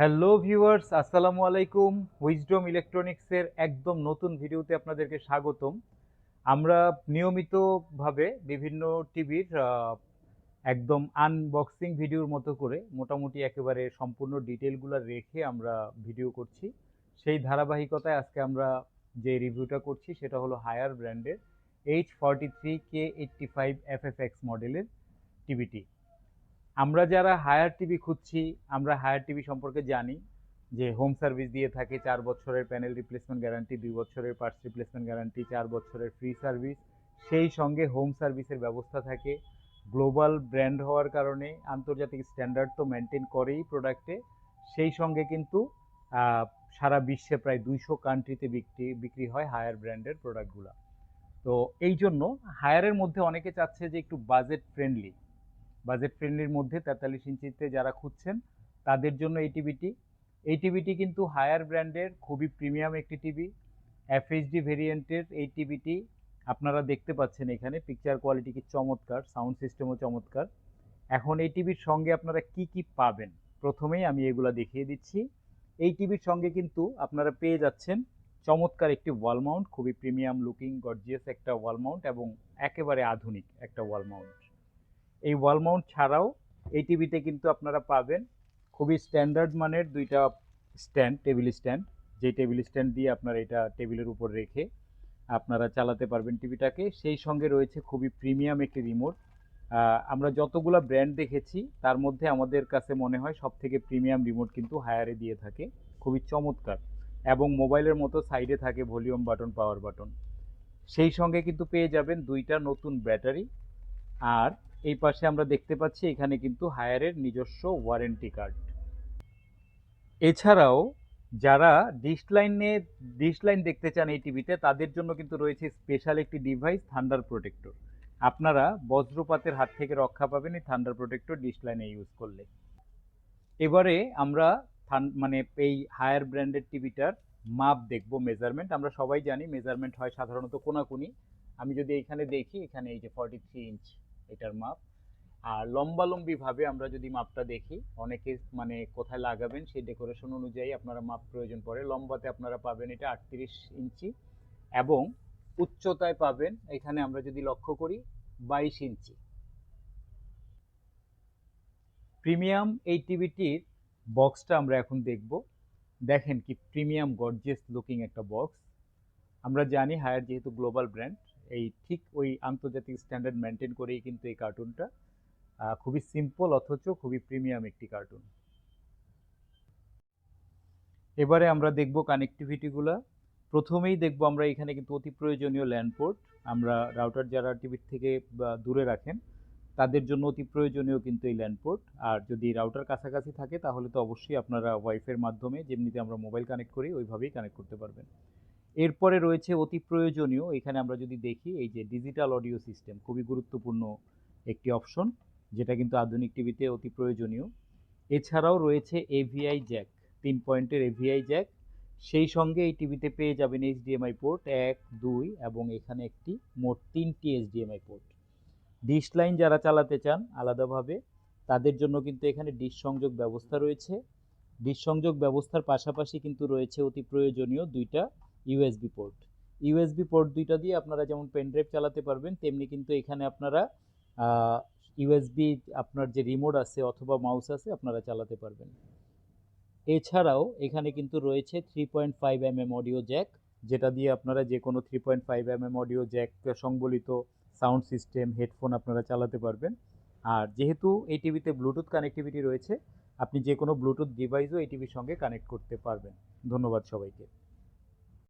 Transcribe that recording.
Hello viewers, আসসালামু আলাইকুম। Wisdom ইলেকট্রনিক্সের একদম নতুন ভিডিওতে আপনাদেরকে স্বাগতম। আমরা নিয়মিতভাবে বিভিন্ন টিভির একদম আনবক্সিং ভিডিওর মতো করে মোটামুটি একেবারে সম্পূর্ণ ডিটেলগুলো রেখে আমরা ভিডিও করছি। সেই ধারাবাহিকতায় আজকে আমরা যে রিভিউটা করছি সেটা হলো হায়ার ব্র্যান্ডের H forty three K eighty five F F X মডেলের টিভিটি। আমরা যারা হায়ার টিভি খুঁজছি, আমরা হায়ার টিভি সম্পর্কে জানি যে হোম সার্ভিস দিয়ে থাকে চার বছরের প্যানেল রিপ্লেসমেন্ট গ্যারান্টি দুই বছরের পার্টস রিপ্লেসমেন্ট গ্যারান্টি চার বছরের ফ্রি সার্ভিস সেই সঙ্গে হোম সার্ভিসের ব্যবস্থা থাকে। গ্লোবাল ব্র্যান্ড হওয়ার কারণে আন্তর্জাতিক স্ট্যান্ডার্ড তো মেনটেন করেই প্রোডাক্টে সেই সঙ্গে কিন্তু সারা বিশ্বে প্রায় দুইশো কান্ট্রিতে বিক্রি বিক্রি হয় হায়ার ব্র্যান্ডের প্রোডাক্টগুলো তো এই জন্য হায়ারের মধ্যে অনেকে চাচ্ছে যে একটু বাজেট ফ্রেন্ডলি বাজেট ফ্রেন্ডলির মধ্যে তেতাল্লিশ ইঞ্চিতে যারা খুঁজছেন, তাদের জন্য এই টিভিটি এই টিভিটি কিন্তু হায়ার ব্র্যান্ডের খুবই প্রিমিয়াম একটি টিভি এফএইচডি ভেরিয়েন্টের এই টিভিটি আপনারা দেখতে পাচ্ছেন এখানে। পিকচার কোয়ালিটি কি চমৎকার সাউন্ড সিস্টেমও চমৎকার। এখন এই টিভির সঙ্গে আপনারা কি কি পাবেন? প্রথমেই আমি এগুলা দেখিয়ে দিচ্ছি। এই টিভির সঙ্গে কিন্তু আপনারা পেয়ে যাচ্ছেন চমৎকার একটি ওয়াল মাউন্ট খুবই প্রিমিয়াম লুকিং গর্জিয়াস একটা ওয়াল মাউন্ট এবং একেবারে আধুনিক একটা ওয়াল মাউন্ট এই ওয়াল মাউন্ট ছাড়াও এই টিভিতে কিন্তু আপনারা পাবেন খুবই স্ট্যান্ডার্ড মানের দুইটা স্ট্যান্ড টেবিল স্ট্যান্ড যে টেবিল স্ট্যান্ড দিয়ে আপনারা এটা টেবিলের উপর রেখে আপনারা চালাতে পারবেন টিভিটাকে সেই সঙ্গে রয়েছে খুবই প্রিমিয়াম একটি রিমোট আমরা যতগুলো ব্র্যান্ড দেখেছি, তার মধ্যে আমাদের কাছে মনে হয় সব থেকে প্রিমিয়াম রিমোট কিন্তু হায়ারে দিয়ে থাকে। খুবই চমৎকার। এবং মোবাইলের মতো সাইডে থাকে ভলিউম বাটন পাওয়ার বাটন সেই সঙ্গে কিন্তু পেয়ে যাবেন দুইটা নতুন ব্যাটারি আর এই পাশে আমরা দেখতে পাচ্ছি এখানে কিন্তু হায়ারের নিজস্ব ওয়ারেন্টি কার্ড। এছাড়াও যারা ডিশ লাইনে ডিশ লাইন দেখতে চান এই টিভিতে, তাদের জন্য কিন্তু রয়েছে স্পেশাল একটি ডিভাইস, থান্ডার প্রোটেক্টর। আপনারা বজ্রপাতের হাত থেকে রক্ষা পাবেন এই থান্ডার প্রোটেক্টর ডিশ লাইনে ইউজ করলে। এবারে আমরা মানে এই হায়ার ব্র্যান্ডের টিভিটার মাপ দেখব, মেজারমেন্ট। আমরা সবাই জানি মেজারমেন্ট হয় সাধারণত কোনাকুনি। আমি যদি এখানে দেখি, এখানে এই যে ফর্টি থ্রি ইঞ্চ এটার মাপ। আর লম্বালম্বি ভাবে আমরা যদি মাপটা দেখি, অনেকে মানে কোথায় লাগাবেন সেই ডেকোরেশন অনুযায়ী আপনারা মাপ প্রয়োজন পড়ে। লম্বাতে আপনারা পাবেন এটা আটত্রিশ ইঞ্চি এবং উচ্চতায় পাবেন, এখানে আমরা যদি লক্ষ্য করি, বাইশ ইঞ্চি। প্রিমিয়াম এই টিভিটির বক্সটা আমরা এখন দেখব। দেখেন কি প্রিমিয়াম গর্জিয়াস লুকিং একটা বক্স। আমরা জানি হায়ার যেহেতু গ্লোবাল ব্র্যান্ড এই ঠিক ওই আন্তর্জাতিক স্ট্যান্ডার্ড মেনটেন করেই কিন্তু এই কার্টুনটা খুবই সিম্পল অথচ খুবই প্রিমিয়াম একটি কার্টুন এবারে আমরা দেখব কানেক্টিভিটিগুলো প্রথমেই দেখব আমরা এখানে কিন্তু অতি প্রয়োজনীয় ল্যান্ড পোর্ট আমরা রাউটার যারা টিভির থেকে দূরে রাখেন, তাদের জন্য অতি প্রয়োজনীয় কিন্তু এই ল্যান্ড পোর্ট আর যদি রাউটার কাছাকাছি থাকে, তাহলে তো অবশ্যই আপনারা ওয়াইফের মাধ্যমে, যেমনিতে আমরা মোবাইল কানেক্ট করি, ওইভাবেই কানেক্ট করতে পারবেন। এরপরে রয়েছে অতি প্রয়োজনীয়, এখানে আমরা যদি দেখি, এই যে ডিজিটাল অডিও সিস্টেম খুবই গুরুত্বপূর্ণ একটি অপশন যেটা কিন্তু আধুনিক টিভিতে অতি প্রয়োজনীয়। এছাড়াও রয়েছে এভিআই জ্যাক তিন পয়েন্টের এভিআই জ্যাক সেই সঙ্গে এই টিভিতে পেয়ে যাবেন এইচডিএমআই পোর্ট এক, দুই এবং এখানে একটি মোট তিনটি এইচডিএমআই পোর্ট ডিশ লাইন যারা চালাতে চান আলাদাভাবে, তাদের জন্য কিন্তু এখানে ডিশ সংযোগ ব্যবস্থা রয়েছে। ডিশ সংযোগ ব্যবস্থার পাশাপাশি কিন্তু রয়েছে অতি প্রয়োজনীয় দুইটা ইউএসবি পোর্ট ইউএসবি পোর্ট দুইটা দিয়ে আপনারা যেমন পেনড্রাইভ চালাতে পারবেন, তেমনি কিন্তু এখানে আপনারা ইউএসবি আপনার যে রিমোট আছে অথবা মাউস আছে আপনারা চালাতে পারবেন। এছাড়াও এখানে কিন্তু রয়েছে three point five M M audio jack যেটা দিয়ে আপনারা যে কোনো three point five M M audio jack সংবলিত sound system headphone আপনারা চালাতে পারবেন। আর যেহেতু এই টিভিতে ব্লুটুথ কানেক্টিভিটি রয়েছে, আপনি যে কোনো ব্লুটুথ ডিভাইসও এই টিভির সঙ্গে কানেক্ট করতে পারবেন। ধন্যবাদ সবাইকে।